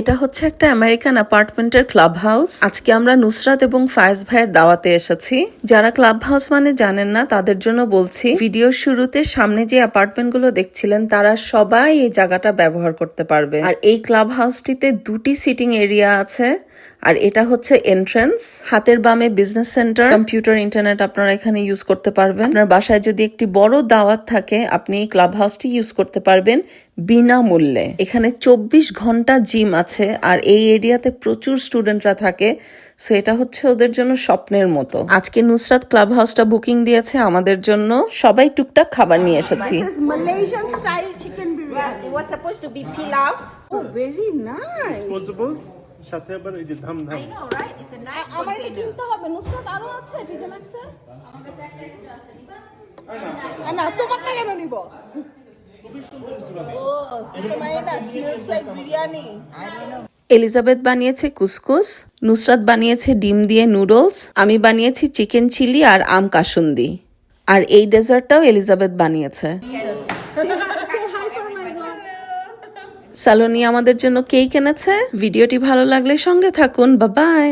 এটা হচ্ছে একটা আমেরিকান অ্যাপার্টমেন্টের ক্লাব হাউস আজকে আমরা নুসরাত এবং ফায়েজ ভাইয়ের দাওয়াতে এসেছি। যারা ক্লাব হাউস মানে জানেন না, তাদের জন্য বলছি, ভিডিওর শুরুতে সামনে যে অ্যাপার্টমেন্টগুলো দেখছিলেন, তারা সবাই এই জায়গাটা ব্যবহার করতে পারবে। আর এই ক্লাব হাউসটিতে দুটি সিটিং এরিয়া আছে। আর এটা হচ্ছে এন্ট্রান্স হাতের বামে বিজনেস সেন্টার কম্পিউটার ইন্টারনেট আপনারা এখানে ইউজ করতে পারবেন আপনার বাসায় যদি একটি বড় দাওয়াত থাকে আপনি এই ক্লাব হাউসটি ইউজ করতে পারবেন বিনামূল্যে এখানে চব্বিশ ঘণ্টা জিম আছে আর এই এরিয়াতে প্রচুর স্টুডেন্টরা থাকে সো এটা হচ্ছে ওদের জন্য স্বপ্নের মতো আজকে নুসরাত ক্লাব হাউসটা বুকিং দিয়েছে আমাদের জন্য সবাই টুকটাক খাবার নিয়ে এসেছি This Malaysian style chicken biryani. It was supposed to be pilaf. Oh, very nice. Disposable সাথে আবার এই যে ধাম ধাম আমার এটা কিনতে হবে। নুসরাত আরও আছে টিজে ম্যাক্সে? না তোমারটা কেন নিব. এলিজাবেথ বানিয়েছে কুসকুস নুসরাত বানিয়েছে ডিম দিয়ে নুডলস আমি বানিয়েছি চিকেন চিলি আর আম কাসুন্দি। আর এই ডেজার্টটাও এলিজাবেথ বানিয়েছে। সালোনি আমাদের জন্য কেক এনেছে। ভিডিওটি ভালো লাগলে সঙ্গে থাকুন। বাবাই